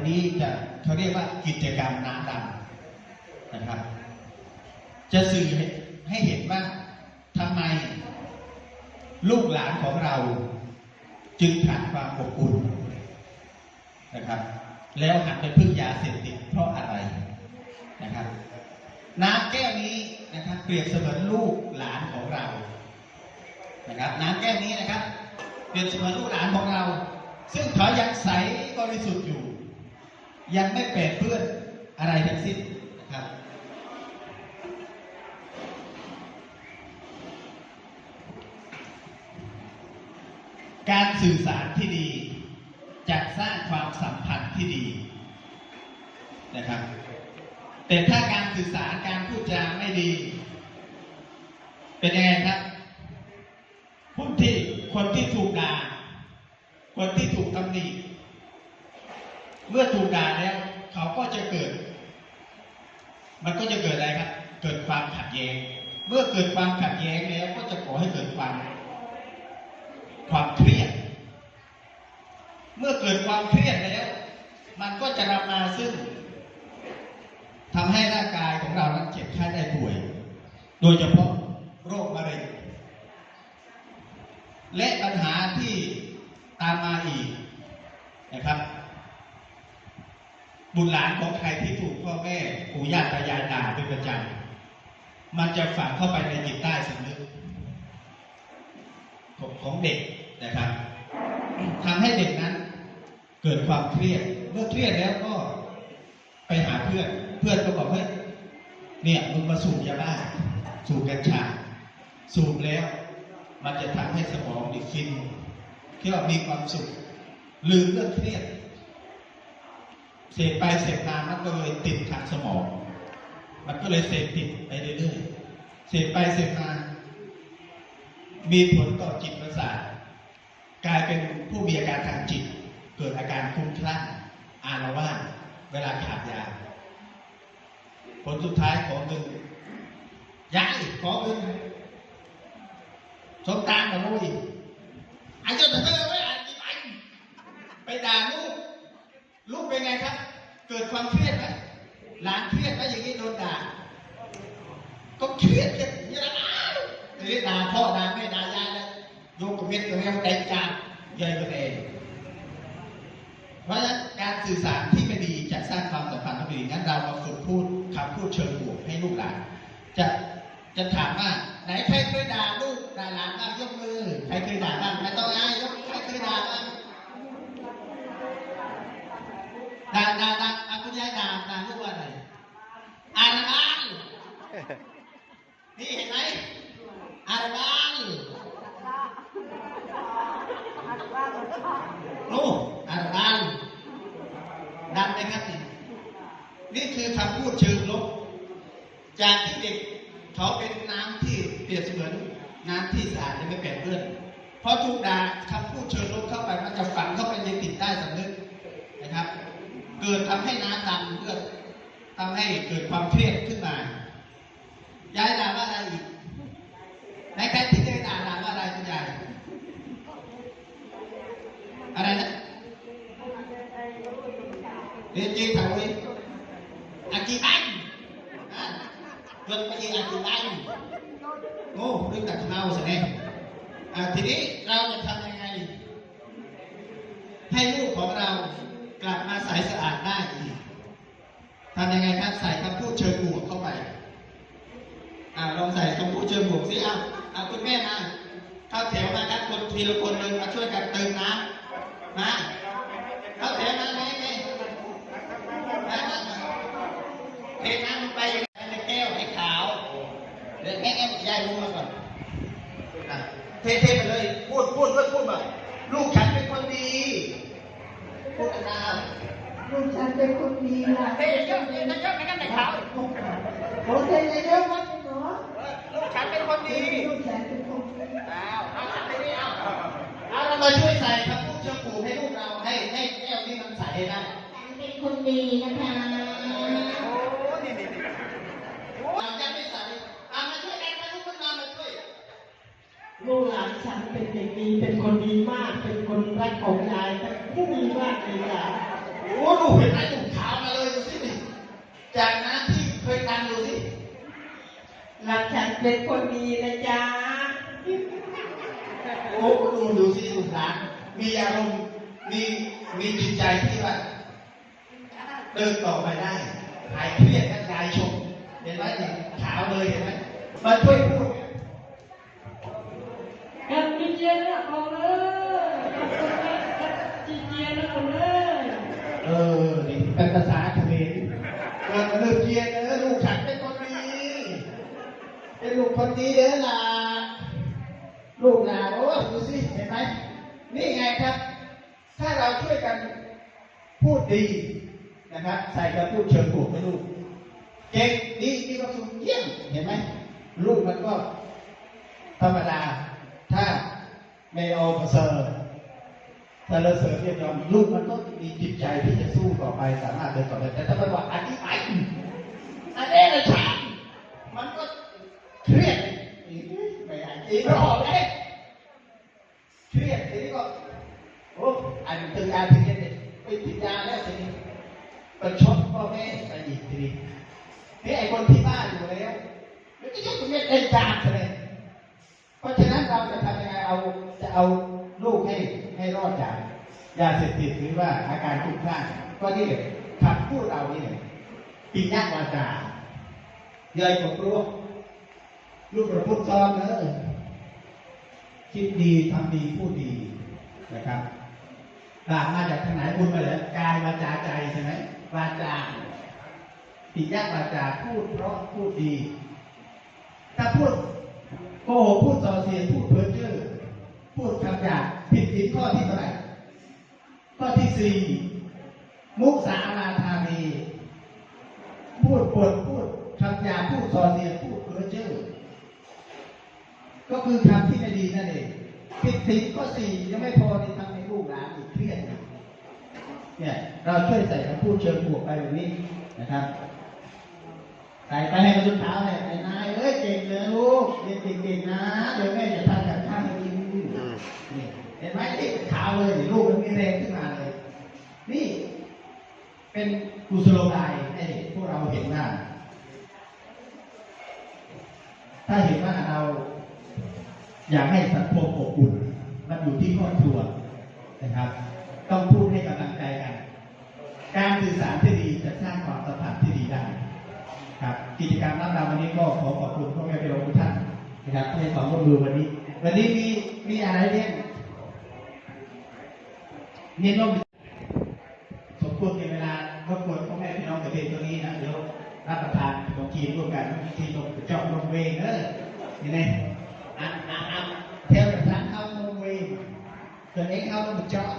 อันนี้จะเขาเรียกว่ากิจกรรมน้ำดำนะครับ จะสื่อให้เห็นว่าทำไม ลูกหลานของเรา จึงขาดความอบอุ่นนะครับ แล้วหันไปพึ่งยาเสพติดเพราะอะไรนะครับ น้ำแก้วนี้นะครับ เปรียบเสมือนลูกหลานของเรานะครับน้ำแก้วนี้นะครับ เปรียบเสมือนลูกหลานของเรา ซึ่งเขายังใสบริสุทธิ์อยู่ ยังไม่แปดเปื้อนอะไรทั้งสิ้นนะครับการสื่อสารที่ดีจะสร้างความสัมพันธ์ที่ดีนะครับ แต่ถ้าการสื่อสารการพูดจาไม่ดี เป็นยังไงครับผู้ที่คนที่ถูกด่า คนที่ถูกตำหนิ เมื่อถูกด่าแล้วเขาก็จะเกิด มันก็จะเกิดอะไรครับ เกิดความขัดแย้ง เมื่อเกิดความขัดแย้งแล้วก็จะก่อให้เกิดความ ความเครียด เมื่อเกิดความเครียดแล้ว มันก็จะนำมาซึ่งทำให้ร่างกายของเรานั้นเจ็บไข้ได้ป่วย โดยเฉพาะโรคมะเร็งและปัญหาที่ตามมาอีกนะครับ บุตรหลานของใครที่ถูกพ่อแม่ปู่ย่าตายายด่าเป็นประจำมันจะฝังเข้าไปในจิตใต้สำนึกของของเด็กนะครับทำให้เด็กนั้นเกิดความเครียด เมื่อเครียดแล้วก็ไปหาเพื่อน เพื่อนก็บอกเฮ้ยเนี่ยมึงมาสูบยาบ้า สูบกัญชา สูบแล้ว มันจะทำให้สมองดิฟินที่ยวามีความสุข ลืมเรื่องเครียด เสพไปเสพมามันก็เลยติดทางสมอง มันก็เลยเสพติดไปเรื่อยๆเสพไปเสพมา มีผลต่อจิตประสาทกลายเป็นผู้มีอาการทางจิต เกิดอาการคลุ้มคลั่งอารวาสเวลาขาดยา ผลสุดท้ายของหนึ่งยายขอเงินสมตามกับลูกอีกไอ้เจ้าเธอไม่อ่านกี่ไปไปด่าลูก ลูกเป็นไงครับ เกิ ดความเครียดไหมหลานเครียดไหมอย่างนี้โดนด่า ก็เครียดเครียดอย่างนี้นะนี้ด่าพ่อด่าแม่ด่ายายแล้วโยกกับเม็ดกับแมวแต่งจานยายกันเองเพราะฉะนั้นการสื่อสารที่ไม่ดีจะสร้างความสัมพันธ์ที่ไม่ดีงั้นเรามาฝึกพูดคำพูดเชิงบวกให้ลูกหลานจะจะถามว่าไหนใครเคยด่าลูกด่าหลานบ้างยกมือ ใครเคยด่าบ้างไม่ต้องอายยกใครเคยด่าบ้างด่าด่าด่าอะ คุณยายด่าด่าลูกว่าอะไรอ่านบ้างนี่เห็นไหมอ่านบ้างโอ้อ่านบ้างดังไหมครับนี่นี่คือคำพูดเชิงลบ จากที่เด็กเขาเป็นน้ำที่เปรียบเสมือนน้ำที่สะอาดและไม่แปดเปื้อนเพราะถูกด่าคำพูดเชิงลบเข้าไปมันจะฝังเข้าไปในจิตใต้สำนึกนะครับ เกิดทำให้น้ำดำเพื่อทำให้เกิดความเครียดขึ้นมา ย้ายด่าว่าอะไรอีกในใครที่เคยด่าด่าว่าอะไรคุณยายอะไรนะเรียนจีนถามเลยอากีบันอะจนไปยิงอากีบันโง่เรื่องตัดเมาสิเนี่ยอะทีนี้เราจะทำยังไง ให้ลูกของเรา กลับมาใสสะอาดได้อีกทำยังไงครับใส่คำพูดเชิงบวกเข้าไปอ่าลองใส่คำพูดเชิงบวกสิอ้าวอ่าคุณแม่มาเข้าแถวมาครับคนทีละคนเลยมาช่วยกันเติมน้ำมาเข้าแถวมาแม่แม่มามเทน้ำลงไปในแก้วให้ขาวเดี๋ยวแง่แง่ยายลงมาก่อนเทเทไปเลย พูดพูดด้วยพูดมาลูกฉันเป็นคนดี พูดนาน ลูกฉัน เป็นคนดีนะๆเทเยอะเทเยอะไม่งั้นไม่ขาวโอ้เทเยอะๆครับคุณหมอลูกฉันเป็นคนดีลูกฉันเป็นคนดีอ้าวเอาฉันไปนี่เอาเอาเรามาช่วยใส่คำพูดเชิงผูให้ลูกเราให้ให้แก้วนี้มันใสได้เป็นคนดีนะคะเราจะไม่ใส่เอามาช่วยกันมาลูกมันมามาช่วยลูกหลานฉันเป็นเด็กดีเป็นคนดีมากเป็นคนรักของยายเป็นผู้ดีมากเลยอะ โอ้ลูกเห็นไหมหนุ่มขาวมาเลยดูสินี่จากน้ำที่เคยดังดูสิรักฉันเป็นคนดีนะจ๊ะ โอ้ดูดูสิลูกหลานมีอารมณ์มีมีจิตใจที่ว่าเดินต่อไปได้ หายเครียดกายชม เห็นไหมนี่ขาวเลยเห็นไหมมาช่วยพูดกับจีเจียนะเอาเลยกับจีเจียนะเอาเลย เออนี่เป็นภาษาเขมรเออเลิกเกียร์เด้อลูกฉันเป็นคนดีเป็นลูกคนดีเด้อล่ะลูกหลานโอ้ดูสิเห็นไหมนี่ไงครับ ถ้าเราช่วยกันพูดดีนะครับ ใส่กับพูดเชิงบวกให้ลูกเก่งดีมีความสุขเยี่ยมเห็นไหมลูกมันก็ธรรมดา ถ้าไม่เอาเสริ ถ้าเราเสริฐเรียบร้อยลูกมันก็มีจิตใจที่จะสู้ต่อไปสามารถเดินต่อไปแต่ถ้ามันว่าอันนี้ไปอันนี้นะฉันมันก็เครียดไม่ได้จริงหรอกเลยเครียดทีนี้ก็โอ้อันตึงยาทีนี้เนี่ยไปติดยาแล้วทีนี้ไปชดพ่อแม่ไปอีกทีนี้นี่ไอ้คนที่บ้านอยู่แล้วแล้วก็ยกตัวเนี้ยได้จานเลยเพราะฉะนั้นเราจะทำยังไงเอาจะเอา ลูกให้ให้รอดจากยาเสพติดหรือว่าอาการคลุ้มคลั่งก็นี่เลยคำพูดเรานี่เลยปิญญาวาจาเยยผมรู้ลูกประพุทธซ้อนเนอคิดดีทำดีพูดดีนะครับตามมาจากทางไหนบุญมาเลยกายวาจาใจใช่ไหมวาจาปิญญาวาจาพูดเพราะพูดดี ถ้าพูดโกหกพูดส่อเสียดพูดเพ้อเจ้อ พูดคำหยาบผิดศีลข้อที่เท่าไหร่ข้อที่สี่มุสาราธานีพูดปดพูดคำหยาบพูดส่อเสียดพูดเพ้อเจ้อก็คือคำที่ไม่ดีนั่นเองผิดศีลข้อสี่ยังไม่พอที่ทำให้ลูกหลานอีกเครียดเนี่ยเราช่วยใส่คำพูดเชิงบวกไปแบบนี้นะครับใส่ไปให้มันจนเท้าเลยไอ้นายเอ้ยเก่งเลยลูกเรียนเก่งๆนะเดี๋ยวแม่จะทำกับข้าวให้กิน นี่เห็นไหมที่เท้าเลยลูกมันมีแรงขึ้นมาเลย นี่ เป็นกุศโลบายให้พวกเราเห็นว่าถ้าเห็นว่าเรา อยากให้สังคมอบอุ่น มันอยู่ที่ครอบครัวนะครับ ต้องพูดให้กำลังใจกัน การสื่อสารที่ดีจะสร้างความสัมพันธ์ที่ดีได้ครับ กิจกรรมรับราวันนี้ก็ขอขอบคุณพ่อแม่พี่น้องทุกท่านนะครับที่ให้ความร่วมมือวันนี้ วันนี้มีมีอะไรเรียนเรีย นร่วมสมควรในเวลารบกวนพ่อแม่พี่น้องกับเพลงตัวนี้นะเดี๋ยวรับประทานของทีมร่วมกันทีมนมเจาะนมเวงเออยังไงอ่านอ่านอ่านเทวดาเอานมเวงตัวเองเอานมเจาะ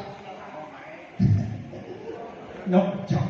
นมเจาะ